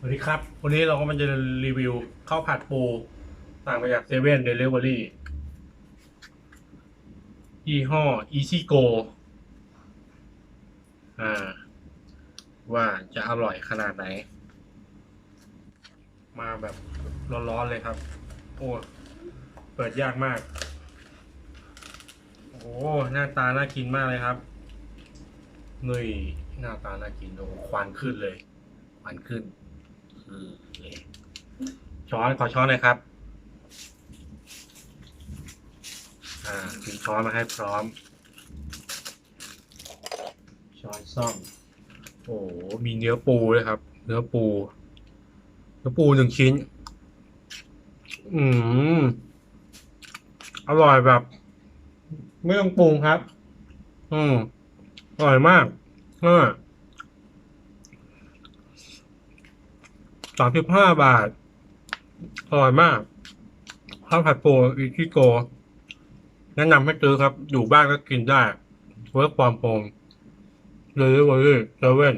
สวัสดีครับ วันนี้เราก็มาจะรีวิวข้าวผัดปูสั่งมาจากเซเว่นเดลิเวอรี่ยี่ห้ออีซี่โกอ่า ว่าจะอร่อยขนาดไหน มาแบบร้อนๆเลยครับ โอ้เปิดยากมาก โอ้หน้าตาน่ากินมากเลยครับนี่หน้าตาน่ากินโอ้ควันขึ้นเลยควันขึ้น ช้อนขอช้อนหน่อยครับ อ่ามีช้อนมาให้พร้อม ช้อนซ่อม โอ้โหมีเนื้อปูเลยครับ เนื้อปู เนื้อปูหนึ่งชิ้น อืม อร่อยแบบ ไม่ต้องปรุงครับ อืมอร่อยมากเออ สามสิบห้าบาท อร่อยมากข้าวผัดปูอิชิโก แนะนำให้ซื้อครับ อยู่บ้านก็กินได้เวิร์กฟอร์มโฮมหรือว่าเซเว่น